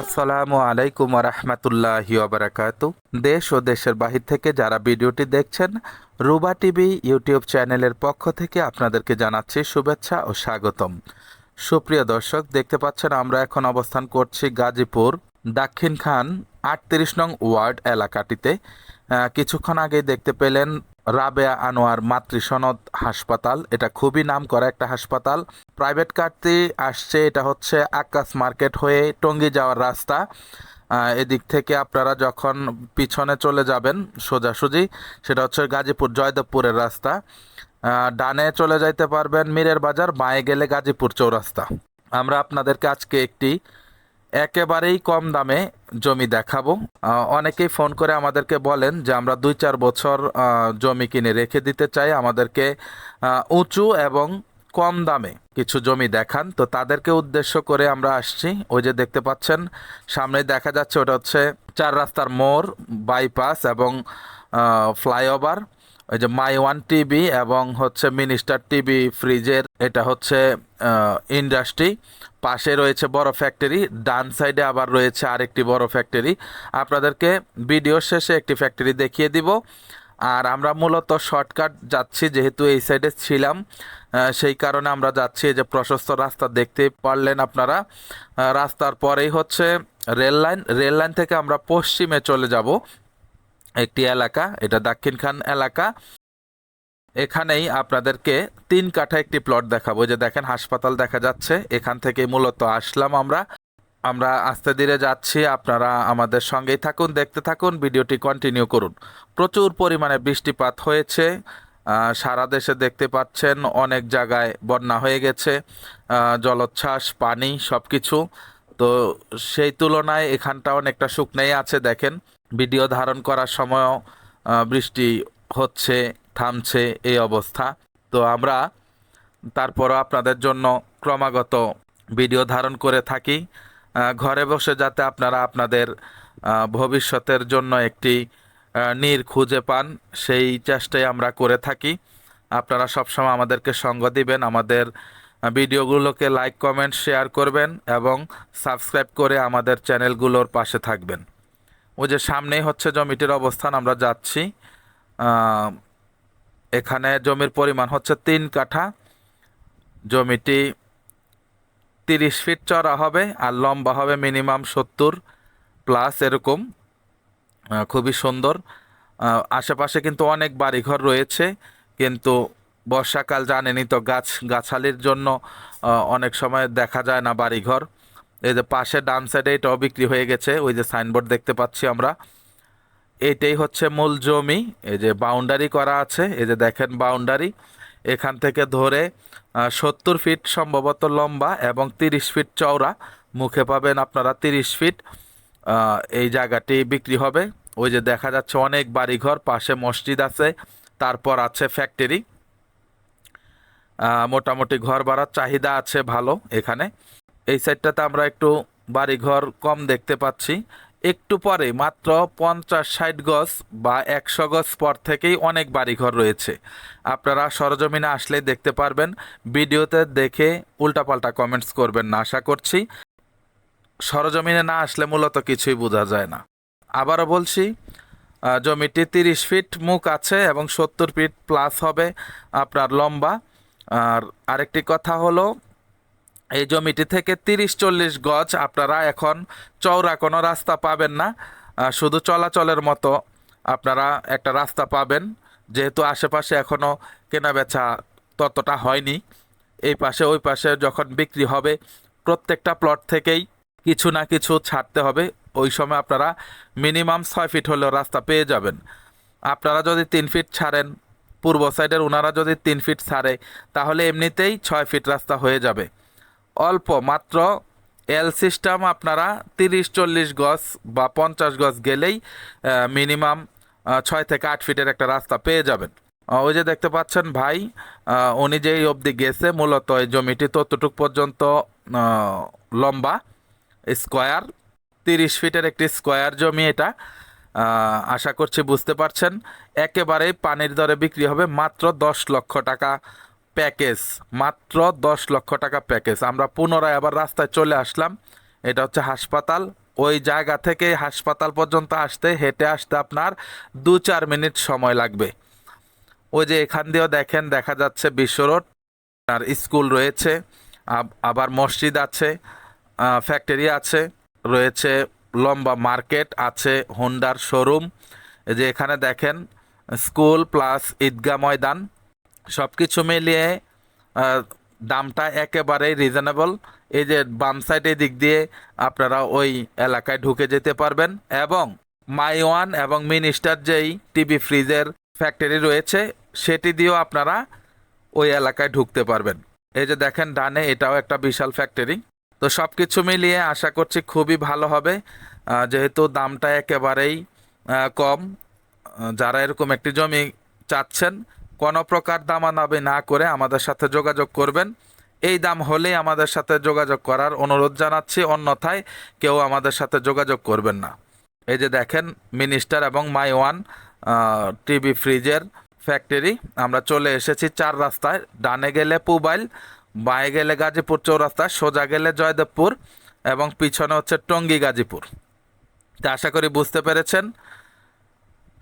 আসসালামু আলাইকুম রহমতুল্লাহ বারাকাত। দেশ ও দেশের বাহির থেকে যারা ভিডিওটি দেখছেন, রুবা টিভি ইউটিউব চ্যানেলের পক্ষ থেকে আপনাদেরকে জানাচ্ছি শুভেচ্ছা ও স্বাগতম। সুপ্রিয় দর্শক, দেখতে পাচ্ছেন আমরা এখন অবস্থান করছি গাজীপুর দাক্ষিণ খান আটত্রিশ নং ওয়ার্ড এলাকাটিতে। কিছুক্ষণ আগেই দেখতে পেলেন রাবেয়া আনোয়ার মাতৃসনদ হাসপাতাল। এটা খুবই নাম করা একটা হাসপাতাল। প্রাইভেট কারটি আসছে, এটা হচ্ছে আকাশ মার্কেট হয়ে টঙ্গী যাওয়ার রাস্তা। এদিক থেকে আপনারা যখন পিছনে চলে যাবেন সোজাসুজি, সেটা হচ্ছে গাজীপুর জয়দেবপুরের রাস্তা। ডানে চলে যাইতে পারবেন মীরের বাজার, বাঁয়ে গেলে গাজীপুর চৌরাস্তা। আমরা আপনাদেরকে আজকে একটি একেবারেই কম দামে জমি দেখাবো। অনেকেই ফোন করে আমাদেরকে বলেন যে আমরা দুই চার বছর জমি কিনে রেখে দিতে চাই। আমাদেরকে উঁচু এবং কম দামে কিছু জমি দেখান। তো তাদেরকে উদ্দেশ্য করে আমরা আসছি। ওই যে দেখতে পাচ্ছেন সামনে দেখা যাচ্ছে ওটা হচ্ছে চার রাস্তার মোড়, বাইপাস এবং ফ্লাইওভার। ওই যে মাই ওয়ান টিভি এবং হচ্ছে মিনিস্টার টিভি ফ্রিজের, এটা হচ্ছে ইন্ডাস্ট্রি। পাশে রয়েছে বড় ফ্যাক্টরি, ডান সাইডে আবার রয়েছে আরেকটি বড় ফ্যাক্টরি। আপনাদেরকে ভিডিও শেষে একটি ফ্যাক্টরি দেখিয়ে দিব। আর আমরা মূলত শর্টকাট যাচ্ছি, যেহেতু এই সাইডে ছিলাম। সেই কারণে আমরা যাচ্ছি যে প্রশস্ত রাস্তা, দেখতে পারলেন আপনারা। রাস্তার পরেই হচ্ছে রেল লাইন। রেল লাইন থেকে আমরা পশ্চিমে চলে যাব, একটি এলাকা, এটা দাক্ষিণ খান এলাকা। এখানেই আপনাদেরকে তিন কাঠা একটি প্লট দেখাবো। যে দেখেন, হাসপাতাল দেখা যাচ্ছে। এখান থেকে মূলত আসলাম আমরা। আমরা আস্তে ধীরে যাচ্ছি, আপনারা আমাদের সঙ্গেই থাকুন, দেখতে থাকুন, ভিডিওটি কন্টিনিউ করুন। প্রচুর পরিমাণে বৃষ্টিপাত হয়েছে সারা দেশে দেখতে পাচ্ছেন অনেক জায়গায় বন্যা হয়ে গেছে জলোচ্ছ্বাস, পানি সব কিছু তো সেই তুলনায় এখানটা অনেকটা শুকনেই আছে, দেখেন। ভিডিও ধারণ করার সময়ও বৃষ্টি হচ্ছে, থামছে এই অবস্থা। তো আমরা তারপরও আপনাদের জন্য ক্রমাগত ভিডিও ধারণ করে থাকি। ঘরে বসে যাতে আপনারা আপনাদের ভবিষ্যতের জন্য একটি নীর খুঁজে পান, সেই চেষ্টাই আমরা করে থাকি। আপনারা সবসময় আমাদেরকে সঙ্গ দিবেন, আমাদের ভিডিওগুলোকে লাইক কমেন্ট শেয়ার করবেন এবং সাবস্ক্রাইব করে আমাদের চ্যানেলগুলোর পাশে থাকবেন। ওই যে সামনেই হচ্ছে জমিটির অবস্থান, আমরা যাচ্ছি। এখানে জমির পরিমাণ হচ্ছে তিন কাঠা। জমিটি তিরিশ ফিট চড়া হবে আর লম্বা হবে মিনিমাম সত্তর প্লাস এরকম খুবই সুন্দর। আশেপাশে কিন্তু অনেক বাড়িঘর রয়েছে, কিন্তু বর্ষাকাল জানেনই তো গাছ, গাছালির জন্য অনেক সময় দেখা যায় না বাড়িঘর। এই যে পাশে ডান সাইডে এটাও বিক্রি হয়ে গেছে, ওই যে সাইনবোর্ড দেখতে পাচ্ছি আমরা। এইটাই হচ্ছে মূল জমি, এই যে বাউন্ডারি করা আছে, এই যে দেখেন বাউন্ডারি এখান থেকে ধরে সত্তর ফিট সম্ভবত লম্বা এবং তিরিশ ফিট চওড়া। মুখে পাবেন আপনারা তিরিশ ফিট। এই জায়গাটি বিক্রি হবে। ওই যে দেখা যাচ্ছে অনেক বাড়িঘর, পাশে মসজিদ আছে, তারপর আছে ফ্যাক্টরি। মোটামুটি ঘর ভাড়ার চাহিদা আছে ভালো এখানে। এই সাইডটাতে আমরা একটু বাড়িঘর কম দেখতে পাচ্ছি। একটু পরে মাত্র পঞ্চাশ ষাট গজ বা একশো গজ পর থেকেই অনেক বাড়িঘর রয়েছে। আপনারা সরজমিনে আসলে দেখতে পারবেন। ভিডিওতে দেখে উল্টাপাল্টা কমেন্টস করবেন না, আশা করছি। সরজমিনে না আসলে মূলত কিছুই বোঝা যায় না। আবারও বলছি জমিটি তিরিশ ফিট মুখ আছে এবং সত্তর ফিট প্লাস হবে আপনার লম্বা। আর আরেকটি কথা হলো এই জমিটি থেকে তিরিশ চল্লিশ গজ আপনারা এখন চওড়া কোনো রাস্তা পাবেন না। শুধু চলাচলের মতো আপনারা একটা রাস্তা পাবেন। যেহেতু আশেপাশে এখনও কেনাবেচা ততটা হয়নি। এই পাশে, ওই পাশে যখন বিক্রি হবে, প্রত্যেকটা প্লট থেকেই কিছু না কিছু ছাড়তে হবে। ওই সময় আপনারা মিনিমাম ছয় ফিট হলেও রাস্তা পেয়ে যাবেন। আপনারা যদি তিন ফিট ছাড়েন, পূর্ব সাইডের ওনারা যদি তিন ফিট ছাড়ে, তাহলে এমনিতেই ছয় ফিট রাস্তা হয়ে যাবে। অল্প, মাত্র এল সিস্টেম আপনারা তিরিশ, চল্লিশ গজ বা পঞ্চাশ গজ গেলেই মিনিমাম ছয় থেকে আট ফিটের একটা রাস্তা পেয়ে যাবেন। ওই যে দেখতে পাচ্ছেন ভাই উনি যেই অবধি গেছে, মূলত এই জমিটি ততটুক পর্যন্ত লম্বা স্কোয়ার তিরিশ ফিটের একটি স্কোয়ার জমি এটা। আশা করছি বুঝতে পারছেন। একেবারেই পানির দরে বিক্রি হবে মাত্র দশ লক্ষ টাকা। প্যাকেজ, মাত্র দশ লক্ষ টাকা প্যাকেজ। আমরা পুনরায় আবার রাস্তায় চলে আসলাম। এটা হচ্ছে হাসপাতাল। ওই জায়গা থেকে হাসপাতাল পর্যন্ত আসতে, হেঁটে আসতে আপনার দু চার মিনিট সময় লাগবে। ওই যে এখান দিয়েও দেখেন, দেখা যাচ্ছে বিশ্ব রোড, আর স্কুল রয়েছে, আব- আবার মসজিদ আছে ফ্যাক্টরি আছে, রয়েছে লম্বা মার্কেট আছে, হোন্ডার শোরুম। যে এখানে দেখেন, স্কুল প্লাস ঈদগাহ ময়দান। সব কিছু মিলিয়ে দামটা একেবারেই রিজনেবল এই যে বাম সাইডের দিক দিয়ে আপনারা ওই এলাকায় ঢুকে যেতে পারবেন এবং মাই ওয়ান এবং মিনিস্টার যেই টিভি ফ্রিজের ফ্যাক্টরি রয়েছে, সেটি দিয়েও আপনারা ওই এলাকায় ঢুকতে পারবেন। এই যে দেখেন, ডানে এটাও একটা বিশাল ফ্যাক্টরি তো সব কিছু মিলিয়ে আশা করছি খুবই ভালো হবে। যেহেতু দামটা একেবারেই কম যারা এরকম একটি জমি চাচ্ছেন কোনো প্রকার দামাদামি না করে আমাদের সাথে যোগাযোগ করবেন। এই দাম হলেই আমাদের সাথে যোগাযোগ করার অনুরোধ জানাচ্ছি, অন্যথায় কেউ আমাদের সাথে যোগাযোগ করবেন না। এই যে দেখেন, মিনিস্টার এবং মাই ওয়ান টিভি ফ্রিজের ফ্যাক্টরি, আমরা চলে এসেছি চার রাস্তায়। ডানে গেলে পুবাইল, বাঁয়ে গেলে গাজীপুর চৌরাস্তা, সোজা গেলে জয়দেবপুর এবং পিছনে হচ্ছে টঙ্গী গাজীপুর। তা আশা করি বুঝতে পেরেছেন।